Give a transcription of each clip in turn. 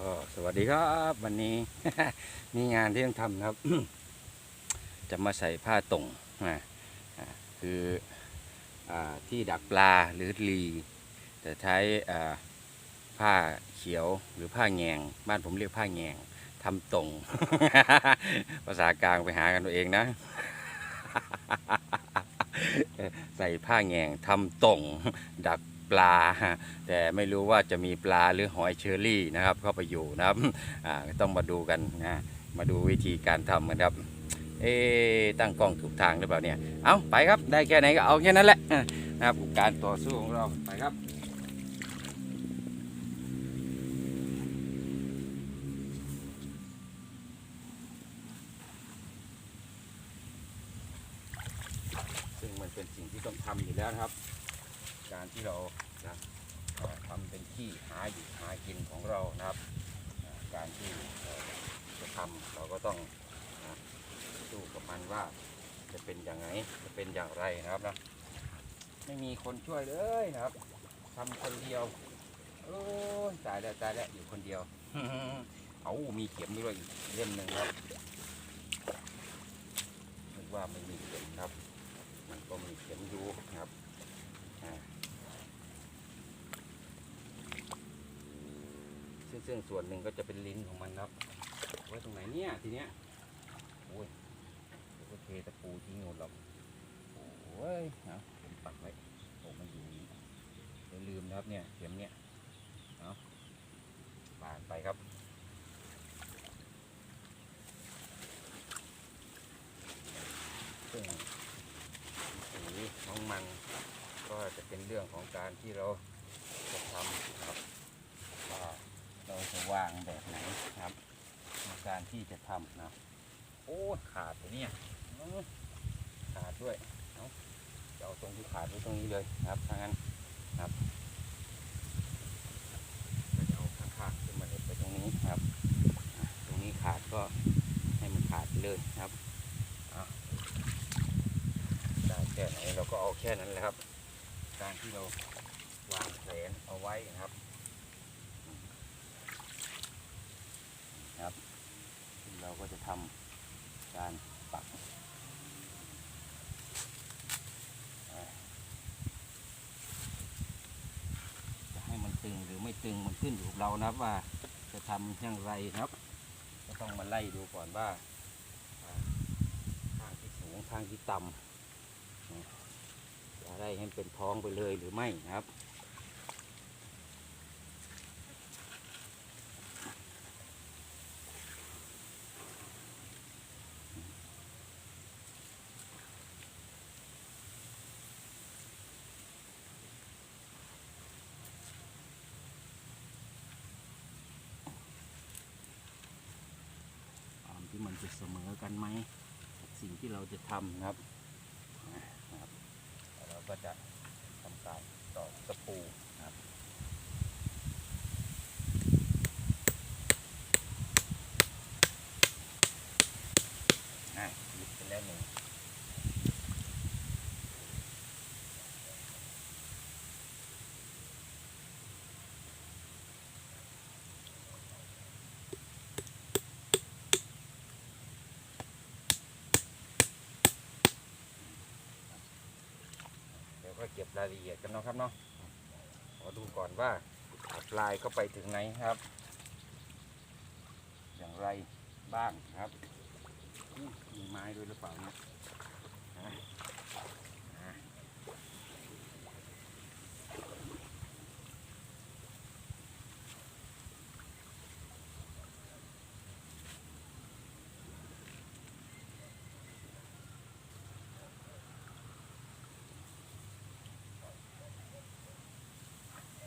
ก็สวัสดีครับวันนี้ มีงานที่ต้องทำนะครับ จะมาใส่ผ้าตรงนะคืออที่ดักปลาหรือลีจะใช้ผ้าเขียวหรือผ้าแงง บ้านผมเรียกผ้าแงงทำตรง ภาษากลางไปหากันตัวเองนะ ใส่ผ้าแงงทำตรงดัก ปลา แต่ไม่รู้ว่าจะมีปลาหรือหอยเชอรี่นะครับเข้าไปอยู่นะครับต้องมาดูกันนะมาดูวิธีการทำกันครับเอ๊ตั้งกล้องถูกทางหรือเปล่าเนี่ยเอาไปครับได้แค่ไหนก็เอาแค่นั้นแหละนะครับการต่อสู้ของเราไปครับซึ่งมันเป็นสิ่งที่ต้องทำอยู่แล้วนะครับ ที่เราจะทำเป็นที่หาอยู่หากินของเรานะครับ การที่จะทำเราก็ต้องสู้กับมันว่าจะเป็นอย่างไรจะเป็นอย่างไรนะครับนะไม่มีคนช่วยเลยนะครับทำคนเดียวโอ้ตายแล้วตายแล้วอยู่คนเดียวเอามีเข็มด้วยอีกเล่มหนึ่งครับนึกว่าไม่ครับ มันก็มีเข็มอยู่นะครับอ่า ซึ่งส่วนหนึ่งก็จะเป็นลิ้นของมันครับไว้ตรงไหนเนี่ยทีเนี้ยโอ้ยเก็เทตะปูทิ้งหมดหรอกโอ้ยเอาเข็มปักไว้โอ้มันอยู่นี่อย่าลืมนะครับเนี่ยเข็มเนี่ยเอาผ่านไปครับซึ่งสีของมันก็จะเป็นเรื่องของการที่เราจะทำครับ จะวางแบบไหนนะครับในการที่จะทำนะโอ้ขาดไปเนี่ยอื้อขาดด้วยเอาจะเอาตรงที่ขาดไว้ตรงนี้เลยนะครับถ้างั้นนะครับก็จะเอาข้างๆขึ้นมาไปตรงนี้นะครับอะตรงนี้ขาดก็ให้มันขาดไปเลยนะครับได้แค่ไหนเราก็เอาแค่นั้นแหละครับ การที่เราวางแผนเอาไว้นะครับนะครับซึ่งเรา ก็จะทำการปักจะให้มันตึงหรือไม่ตึงมันขึ้นอยู่กับเรานับว่าจะทำอย่างไรนะครับ ก็ต้องมาไล่ดูก่อนว่าอ่าข้างที่สูงข้างที่ต่ำจะได้ให้เป็นท้องไปเลยหรือไม่นะครับ ความที่มัน จะเสมอกันไหมสิ่งที่เราจะทำนะครับแล้วเราก็จะทำการตอกตะปูนะครับอะยึดไปแล้วหนึ่งเดี๋ยวก็เก็บรายละเอียดกันเนาะครับเนาะขอดูก่อนว่าลายเข้าไปถึงไหนครับ อย่างไรบ้างครับมีไม้ด้วยหรือเปล่าเนี่ยอะอะ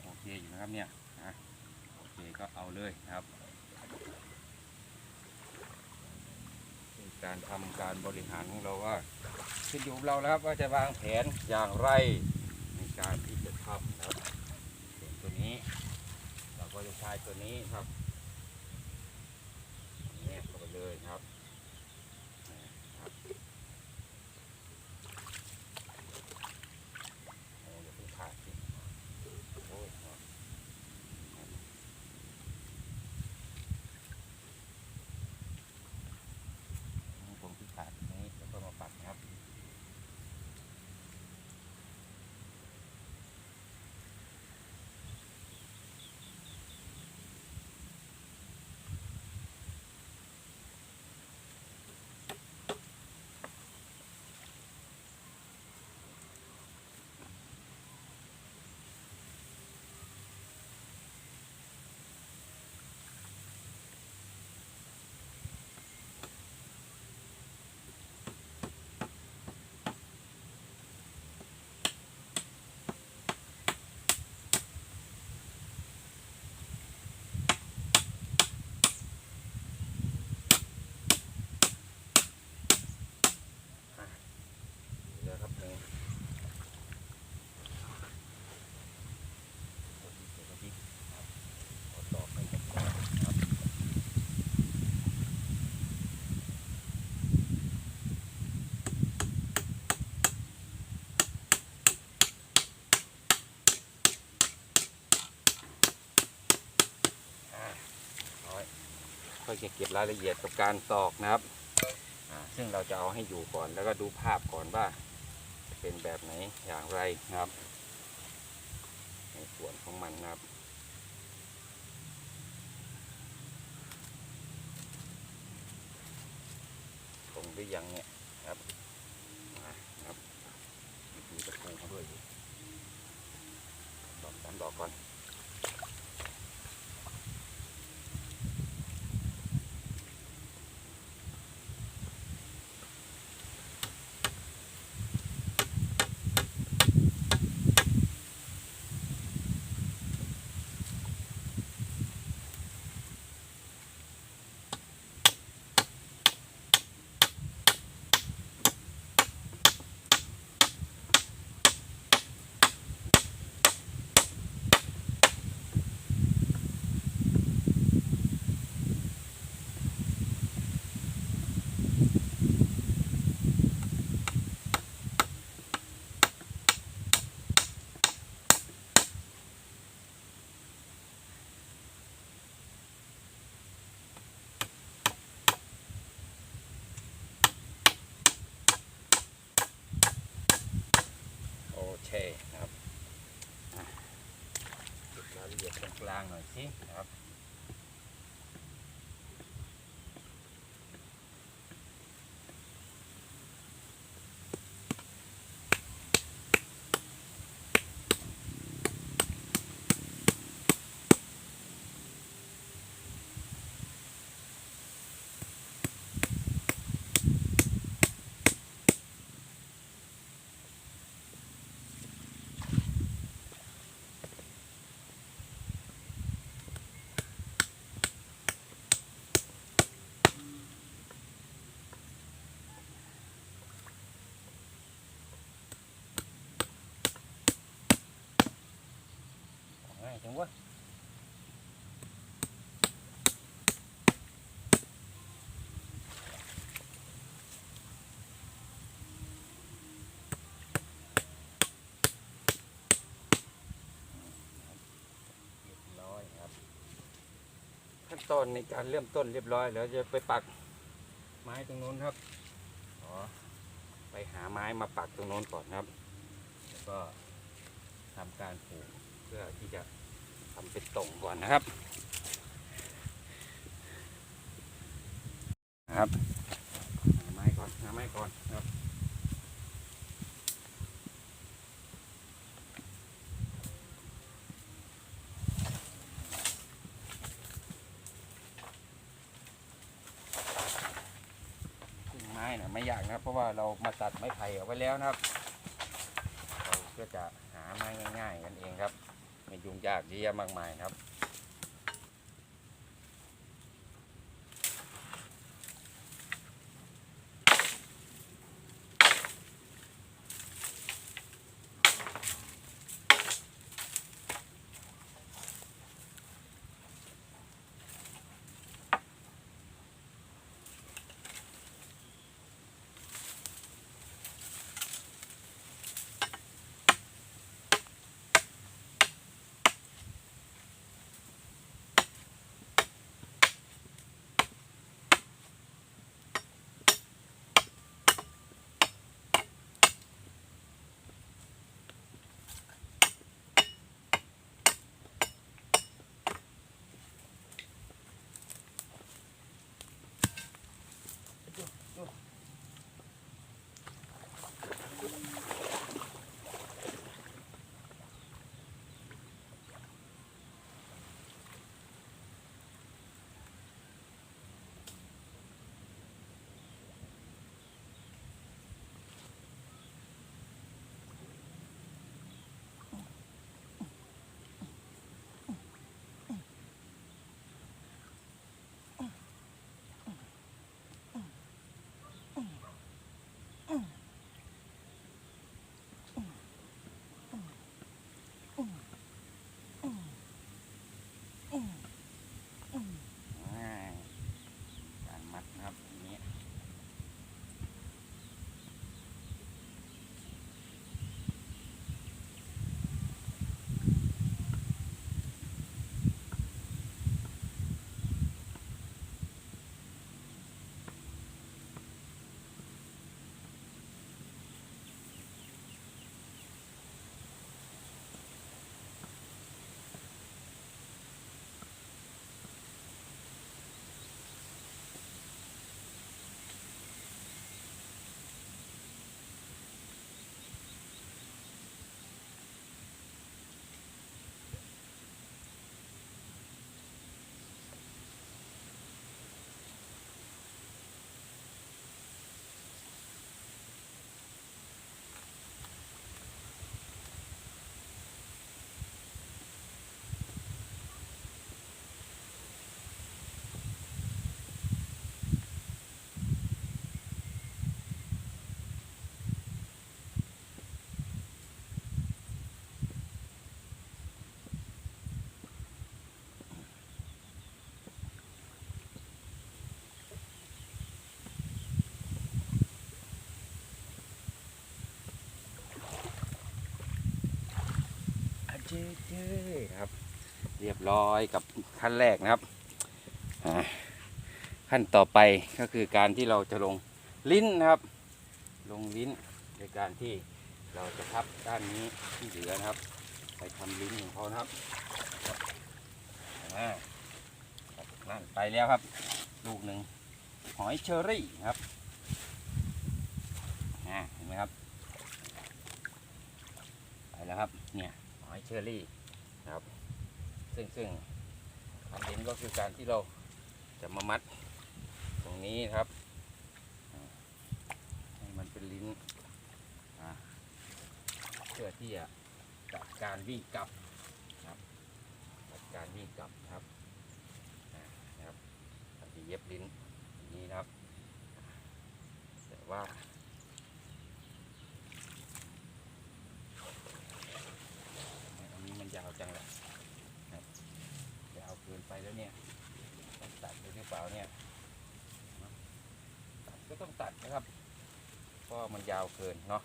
โอเคอยู่ นะครับเนี่ยอะโอเคก็เอาเลยนะครับ การทำการบริหารของเราว่าขึ้นอยู่กับเราแล้วครับว่าจะวางแผนอย่างไรในการที่จะทำนะครับส่วนตัวนี้ เราก็จะใช้ตัวนี้ครับแนบเข้าไปเลยครับโอ้อย่าเพิ่งขาดสิโอ้ย ค่อยจะเก็บรายละเอียดกับการตอกนะครับ ซึ่งเราจะเอาให้อยู่ก่อนแล้วก็ดูภาพก่อนว่า เป็นแบบไหนอย่างไรนะครับ ในส่วนของมันนะครับตรงหรือยังเนี่ยครับมาครับมีตะปูมาด้วยอยู่ดอกสามดอกก่อน โอเคนะครับจุดรายละเอียดตรงกลางหน่อยสินะครับ จังวะขั้นตอนในการเริ่มต้นเรียบร้อยแล้วจะไปปักไม้ตรงนู้นครับขอไปหาไม้มาปักตรงโน้นก่อนครับ แล้วก็ทำการปลูกเพื่อที่จะ ทำเป็นตรงก่อนนะครับนะครับหาไม้ก่อนหาไม้ก่อนนะครับซึ่งไม้นะไม่ยากนะครับ เพราะว่าเรามาตัดไม้ไผ่เอาไว้แล้วนะครับ เราก็จะหาไม้ง่ายๆกันเองครับ ไม่ยุ่งยากเยอะแยะมากมายครับ เจ๊เจ๊ครับ เรียบร้อยกับขั้นแรกนะครับ ขั้นต่อไปก็คือการที่เราจะลงลิ้นนะครับ ลงลิ้นในการที่เราจะพับด้านนี้ที่เหลือนะครับ ไปทำลิ้นของเขานะครับอ่านั่นไปแล้วครับ ลูกหนึ่งหอยเชอรี่ครับเห็นไหมครับ ไปแล้วครับเนี่ย เชอรี่นะครับ ซึ่งซึ่งทำลิ้นก็คือการที่เราจะมามัดตรงนี้ครับให้มันเป็นลิ้นเพื่อที่จะจัดการวิ่งกลับนะครับจัดการวิ่งกลับครับนะครับเราจะเย็บลิ้นอย่างนี้นะครับ แต่ว่า อันนี้มันยาวจังเลยครับยาวเกินไปแล้วเนี่ยต้องตัดเลยหรือเปล่าเนี่ยเนาะตัดก็ต้องตัดนะครับ ก็มันยาวเกินเนาะ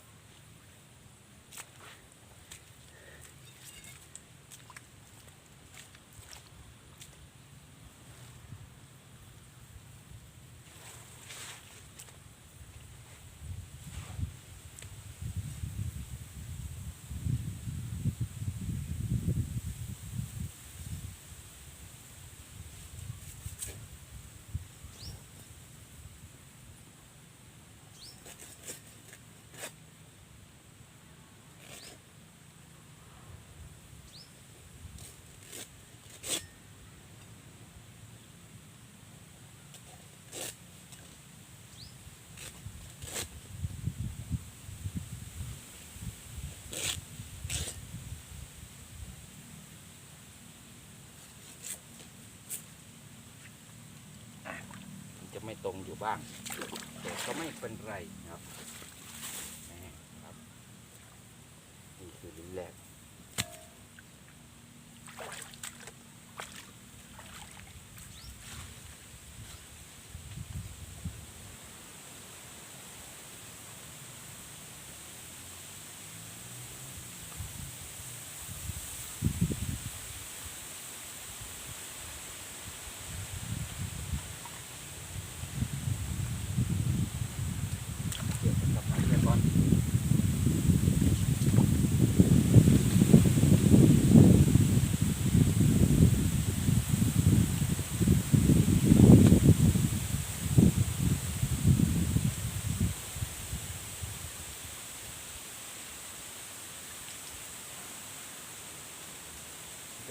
ไม่ตรงอยู่บ้าง แต่ก็ไม่เป็นไรนะครับนี่ครับนี่คือลิ้นแรก เดี๋ยวผมกลับมาเรียกก่อน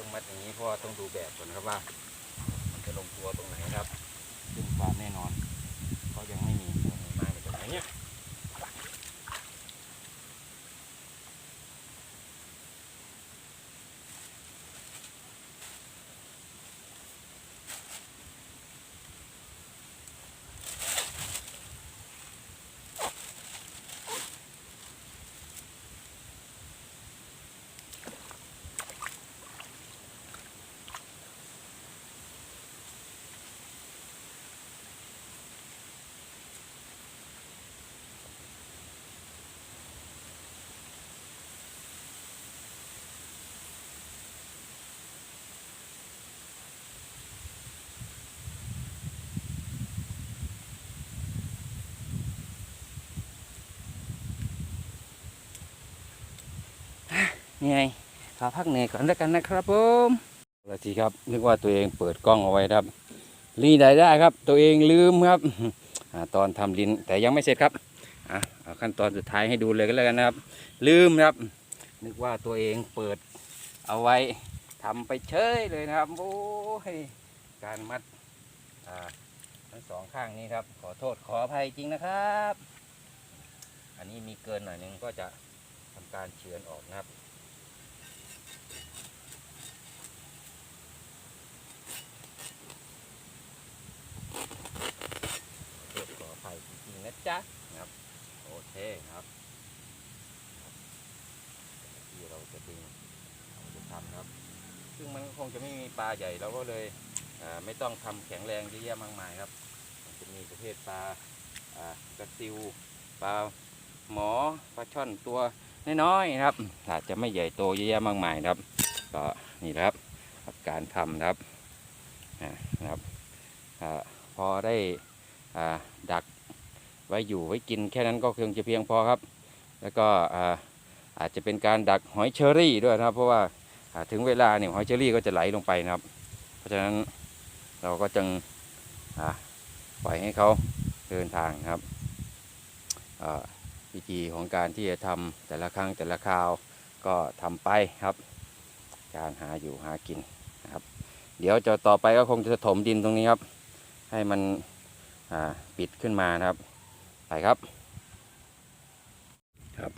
ต้ อย่างนี้เพราะว่าต้องดูแบบก่อนนะครับว่า มันจะลงตัวตรงไหนนะครับ ซึ่งความแน่นอนเขายังไม่มีมีไม้ในตรงไหนเนี่ย นี่ไงขอพักเหนื่อยก่อนแล้วกันนะครับผมละทีครับนึกว่าตัวเองเปิดกล้องเอาไว้ครับรีได้ได้ครับ ตัวเองลืมครับอตอนทำลิ้นแต่ยังไม่เสร็จครับอะเอาขั้นตอนสุดท้ายให้ดูเลยก็แล้วกันนะครับ ลืมครับ นึกว่าตัวเองเปิดเอาไว้ทำไปเฉยเลยนะครับโอ้ยการมัดอ่าทั้งสองข้างนี้ครับ ขอโทษขออภัยจริงนะครับ อันนี้มีเกินหน่อยหนึงก็จะทำการเฉือนออกนะครับ เกิดขออภัยจริงๆนะ จ๊ะนะครับ โอเคครับที่เราจะดึงเราจะทำครับ ซึ่งมันคงจะไม่มีปลาใหญ่เราก็เลยไม่ต้องทำแข็งแรงเยอะแยะมากมายครับ มันจะมีประเภทปลากระซิวปลาหมอปลาช่อนตัวน้อยๆนะครับอาจจะไม่ใหญ่โตเยอะแยะมากมายครับ ก็นี่นะครับการทำครับนะครับ พอได้ดัก ไว้อยู่ไว้กินแค่นั้นก็คงจะเพียงพอครับ แล้วก็อาอาจจะเป็นการดักหอยเชอรี่ด้วยนะครับ เพราะว่าถึงเวลาเนี่ยหอยเชอรี่ก็จะไหลลงไปนะครับ เพราะฉะนั้นเราก็จึงปล่อยให้เขาเดินทางนะครับอ่าวิธีของการที่จะทำแต่ละครั้งแต่ละคราวก็ทำไปครับ การหาอยู่หากินนะครับ เดี๋ยวจะต่อไปก็คงจะถมดินตรงนี้ครับ ให้มันปิดขึ้นมานะครับ ไปครับ ครับ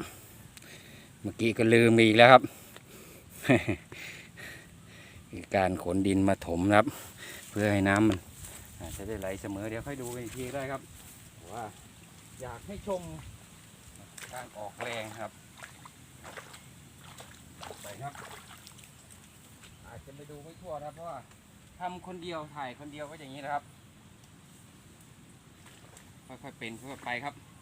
เมื่อกี้ก็ลืมอีกแล้วครับการขนดินมาถมครับ เพื่อให้น้ำมันจะได้ไหลเสมอเดี๋ยวค่อยดูกันอีกทีได้ครับว่าอยากให้ชมการออกแรงครับไปครับ อาจจะไปดูไม่ทั่วนะครับเพราะว่าทำคนเดียวถ่ายคนเดียวก็อย่างนี้นะครับ ค่อยๆเป็นค่อยๆไปครับ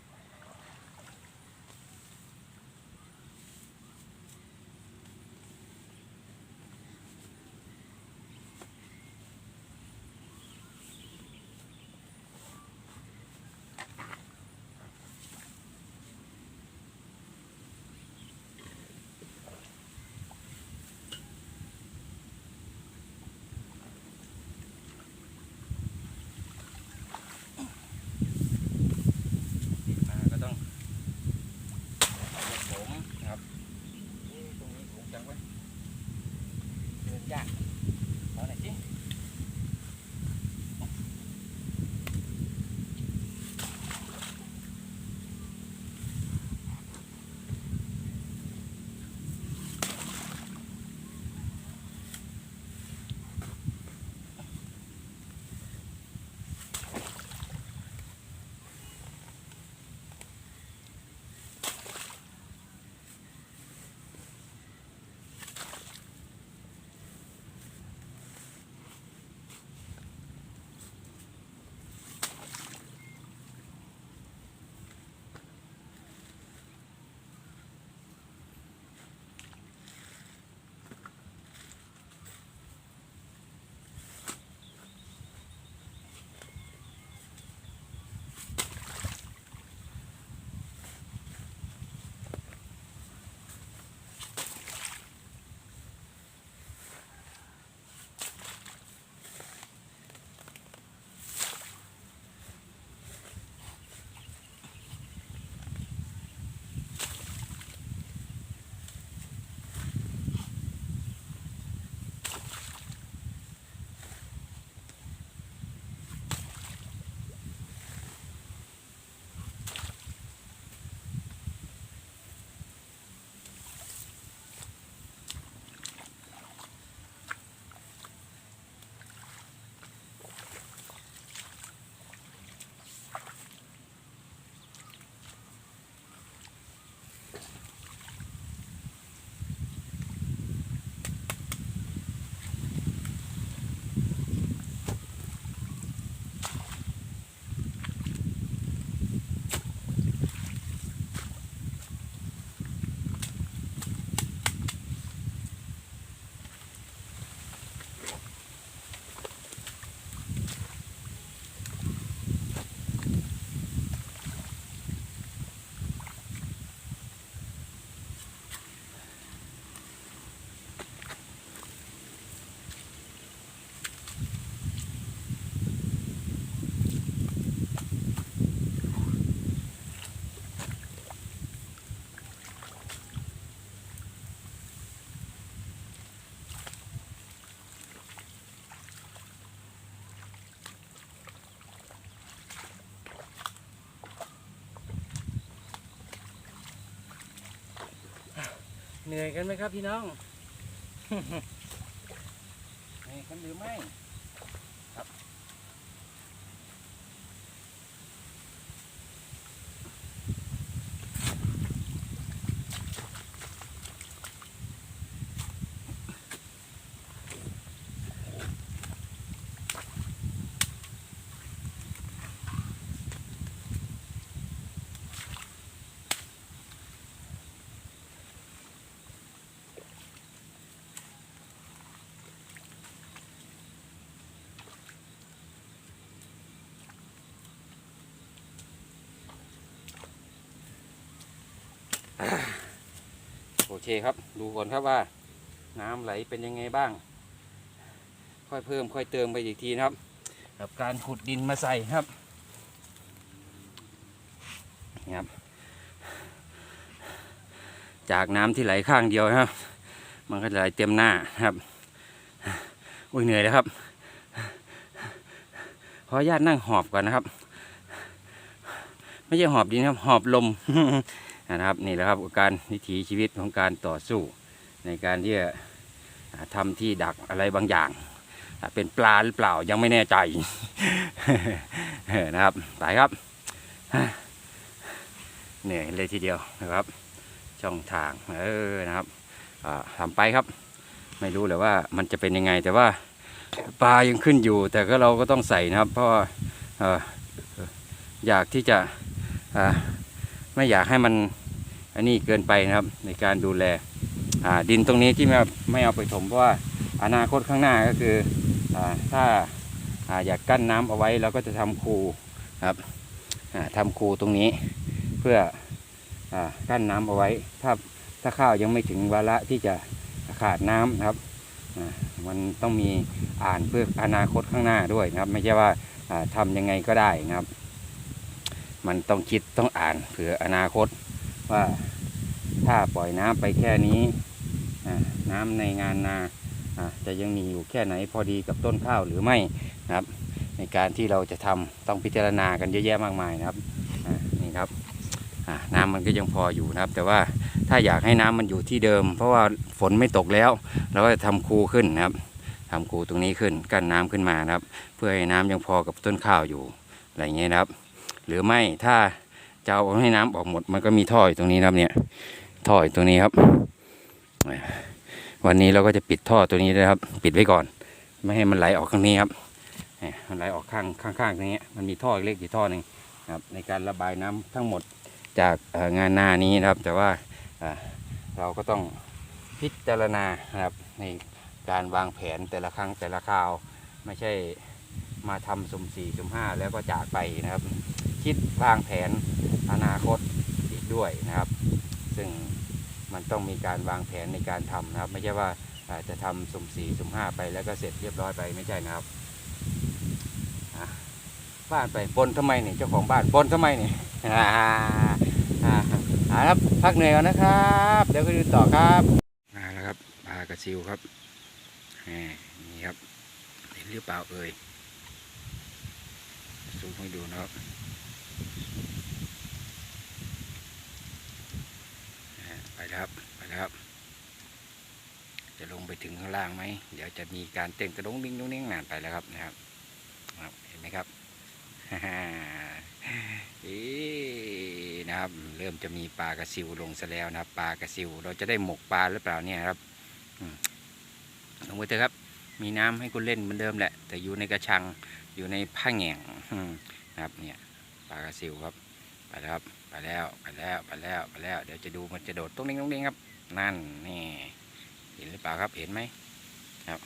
เหนื่อยกันไหมครับพี่น้อง เคครับ ดูก่อนครับว่า น้ำไหลเป็นยังไงบ้าง ค่อยเพิ่มค่อยเติมไปอีกทีนะครับ กับการขุดดินมาใส่ครับนี่ครับ จากน้ำที่ไหลข้างเดียวครับ มันก็ไหลเต็มหน้าครับอุ้ยเหนื่อยแล้วครับขออนุญาตนั่งหอบก่อนนะครับ ไม่ใช่หอบดินครับ หอบลม นะครับนี่แหละครับการวิถีชีวิตของการต่อสู้ ในการที่จะทำที่ดักอะไรบางอย่าง เป็นปลาหรือเปล่ายังไม่แน่ใจนะครับไปครับเหนื่อยเลยทีเดียวนะครับ ช่องทางเออนะครับอ่าทำไปครับ ไม่รู้เลยว่ามันจะเป็นยังไงแต่ว่าปลายังขึ้นอยู่ แต่ก็เราก็ต้องใส่นะครับ เพราะออยากที่จะไม่อยากให้มัน อันนี้เกินไปนะครับในการดูแลดินตรงนี้ที่ไม่ไม่เอาไปถมเพราะว่าอนาคตข้างหน้าก็คืออถ้าออยากกั้นน้ำเอาไว้เราก็จะทำคูครับอ่าทำคูตรงนี้เพื่ออกั้นน้ำเอาไว้ ถ้าถ้าข้าวยังไม่ถึงวาระที่จะขาดน้ำนะครับมันต้องมีอ่านเพื่ออนาคตข้างหน้าด้วยนะครับ ไม่ใช่ว่าอ่าทำยังไงก็ได้นะครับ มันต้องคิดต้องอ่านเผื่ออนาคต ว่าถ้าปล่อยน้ำไปแค่นี้น้ำในงานนาจะยังมีอยู่แค่ไหนพอดีกับต้นข้าวหรือไม่นะครับ ในการที่เราจะทำต้องพิจารณากันเยอะแยะมากมายนะครับนี่ครับน้ำมันก็ยังพออยู่นะครับ แต่ว่าถ้าอยากให้น้ำมันอยู่ที่เดิม เพราะว่าฝนไม่ตกแล้ว เราก็จะทำคูขึ้นนะครับทำคูตรงนี้ขึ้นกั้นน้ำขึ้นมานะครับ เพื่อให้น้ำยังพอกับต้นข้าวอยู่อะไรอย่างเงี้ยนะครับ หรือไม่ถ้า จะเอาให้น้ำออกหมด มันก็มีท่ออยู่ตรงนี้ครับเนี่ย ท่ออยู่ตรงนี้ครับ วันนี้เราก็จะปิดท่อตัวนี้ด้วยครับ ปิดไว้ก่อน ไม่ให้มันไหลออกข้างนี้ครับมันไหลออกข้างข้างๆตรงนี้มันมีท่อเล็กอยู่ท่อหนึ่งครับ ในการระบายน้ำทั้งหมดจากงานหน้านี้นะครับ แต่ว่าอ่าเราก็ต้องพิจารณานะครับในการวางแผนแต่ละครั้งแต่ละคราวไม่ใช่ มาทำสุ่มสี่สุ่มห้าแล้วก็จากไปนะครับ คิดวางแผนอนาคตอีกด้วยนะครับ ซึ่งมันต้องมีการวางแผนในการทำนะครับ ไม่ใช่ว่าอาจะทำสุ่มสี่สุ่มห้าไปแล้วก็เสร็จเรียบร้อยไปไม่ใช่นะครับบ้านไปบนทำไมเนี่ยเจ้าของบ้านบนทำไมเนี่อ่าอ่าอ่าครับพักเหนื่อยก่อนนะครับเดี๋ยวไปดูต่อครับมาแล้วครับปลากระซิวครับนี่ครับเห็นหรือเปล่าเอ่ย ซูมให้ดูนะครับไปครับไปครับ จะลงไปถึงข้างล่างไหมเดี๋ยวจะมีการเต้นกระดงดิ้งดุ้งดิ้งนานไปแล้วครับนะครับเห็นไหมครับอ๊ะนะครับ เริ่มจะมีปลากระซิวลงซะแล้วนะครับปลากระซิวเราจะได้หมกปลาหรือเปล่าเนี่ยครับลงไปเถอะครับ มีน้ำให้คุณเล่นเหมือนเดิมแหละ แต่อยู่ในกระชัง อยู่ในผ้าแหง่งนะครับเนี่ยปลากระซิวครับไปแล้วครับไปแล้วไปแล้วไปแล้วไปแล้ว เดี๋ยวจะดูมันจะโดดตรงนี้ตรงนี้ครับ นั่นนี่เห็นหรือเปล่าครับเห็นไหมครับ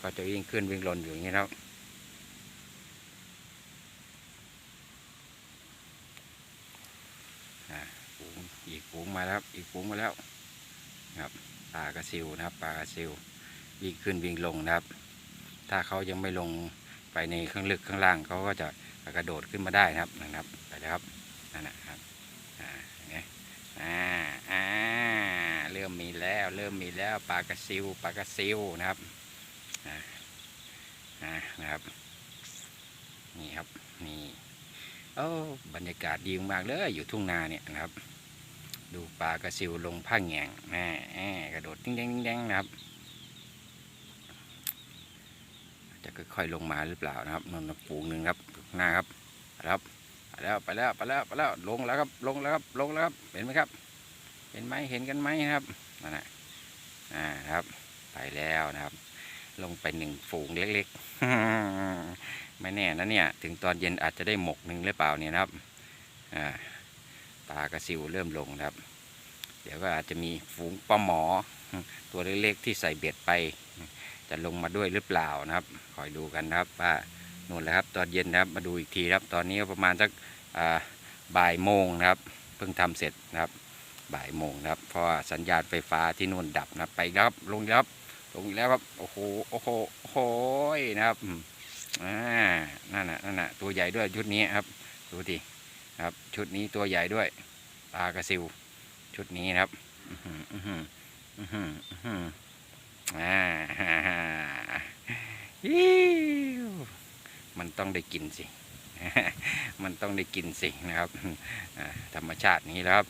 ก็จะวิ่งขึ้นวิ่งลนอยู่อย่างนี้ครับฝูงอีกฝูงมาแล้วอีกฝูงมาแล้วครับปลากระซิวนะครับปลากระซิววิ่งขึ้นวิ่งลงนะครับ ถ้าเขายังไม่ลง ไปในข้างลึกข้างล่างเขาก็จะกระโดดขึ้นมาได้นะครับนะครับไปแล้วครับนั่นนะครับอ่าเนไหมอ่าอ่าเริ่มมีแล้วเริ่มมีแล้วปลากระซิวปลากระซิวนะครับอ่าอ่านะครับ นี่ครับนี่โอ้บรรยากาศดีมากเลยอยู่ทุ่งนาเนี่ยนะครับ ดูปลากระซิวลงผ้าแงงแม่แม่กระโดดติ้งแดงติ้งแดงนะครับ จะค่อยๆลงมาหรือเปล่านะครับนนนะฝูงหนึ่งครับหน้าครับไปแล้วไปแล้วไปแล้วไปแล้วไปแล้วลงแล้วครับลงแล้วครับลงแล้วครับเห็นไหมครับ เห็นไหมเห็นกันไหมครับนั่นแหละอ่าครับ ไปแล้วนะครับ ลงไปหนึ่งฝูงเล็กๆไม่แน่นะเนี่ยถึงตอนเย็นอาจจะได้หมกหนึ่งหรือเปล่าเนี่ยนะครับอ่าปลากระซิวเริ่มลงครับ เดี๋ยวก็อาจจะมีฝูงปลาหมอ ตัวเล็กๆที่ใส่เบ็ดไป จะลงมาด้วยหรือเปล่านะครับ คอยดูกันนะครับว่านู่นแหละครับ ตอนเย็นนะครับ มาดูอีกทีครับ ตอนนี้ประมาณสักบ่ายโมงนะครับ เพิ่งทำเสร็จนะครับ บ่ายโมงนะครับ เพราะสัญญาณไฟฟ้าที่นู่นดับนะไปแล้วครับ ลงแล้วครับ ลงแล้วครับ โอ้โห โอ้โห โอ้โหนะครับ อ่า นั่นน่ะ นั่นน่ะ ตัวใหญ่ด้วยชุดนี้ครับ ดูดิครับ ชุดนี้ตัวใหญ่ด้วย ปลากระซิว ชุดนี้นะครับ อื้อหืออื้อหืออื้อหือ อ่าฮ่าฮ่าฮิวมันต้องได้กินสิ มันต้องได้กินสินะครับธรรมชาตินี้แล้วครับ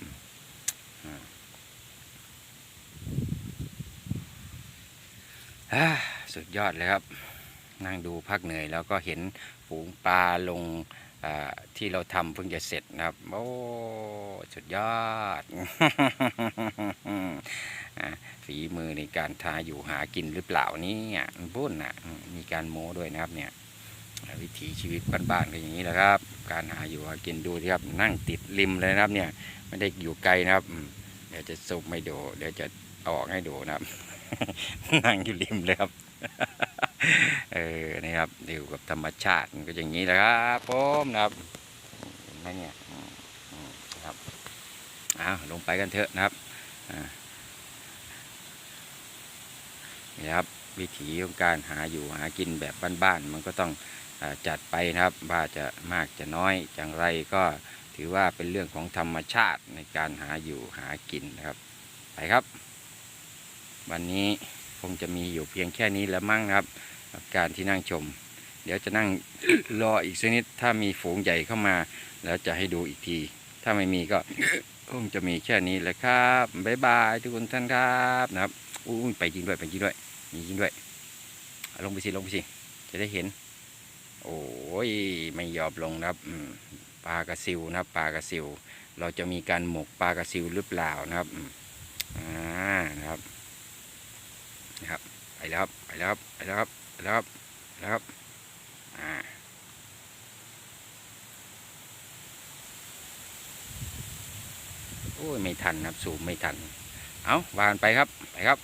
สุดยอดเลยครับ นั่งดูพักเหนื่อยแล้วก็เห็นฝูงปลาลง ที่เราทำเพิ่งจะเสร็จนะครับ โอ้สุดยอดฝีมือในการทาอยู่หากินหรือเปล่านี่อะมันบุ่นอะมีการโม้ด้วยนะครับเนี่ยวิถีชีวิตบ้านๆก็อย่างนี้แหละครับ การหาอยู่หากินดูครับ นั่งติดริมเลยนะครับเนี่ยไม่ได้อยู่ไกลนะครับ เดี๋ยวจะซุปไม่ดูเดี๋ยวจะออกให้ดูนะครับ นั่งอยู่ริมเลยครับ เออนี่ครับอยู่กับธรรมชาติมันก็อย่างนี้แหละครับผมนะครับเห็นไหมเนี่ยครับอ้าวลงไปกันเถอะนะครับนี่ครับวิถีของการหาอยู่หากินแบบบ้านๆมันก็ต้องจัดไปนะครับว่าจะมากจะน้อยอย่างไรก็ถือว่าเป็นเรื่องของธรรมชาติในการหาอยู่หากินนะครับ ไปครับ วันนี้คงจะมีอยู่เพียงแค่นี้แล้วมั้งครับ การที่นั่งชม เดี๋ยวจะนั่งรออีกสักนิด ถ้ามีฝูงใหญ่เข้ามา แล้วจะให้ดูอีกที ถ้าไม่มีก็คงจะมีแค่นี้แหละครับบ๊ายบายทุกคนท่านครับนะครับอุ้ไปจริงด้วยไปจริงด้วยมีจริงด้วยลงไปสิลงไปสิจะได้เห็น โอ้ยไม่ยอมลงนะครับปลากระซิวนะครับปลากระซิว เราจะมีการหมกปลากระซิวหรือเปล่านะครับอ่านะครับนะครับไปแล้วครับไปแล้วครับไปแล้วครับ แล้วครับแล้วครับอ่าโอ้ยไม่ทันครับสูบไม่ทัน เอาวานไปครับไปครับ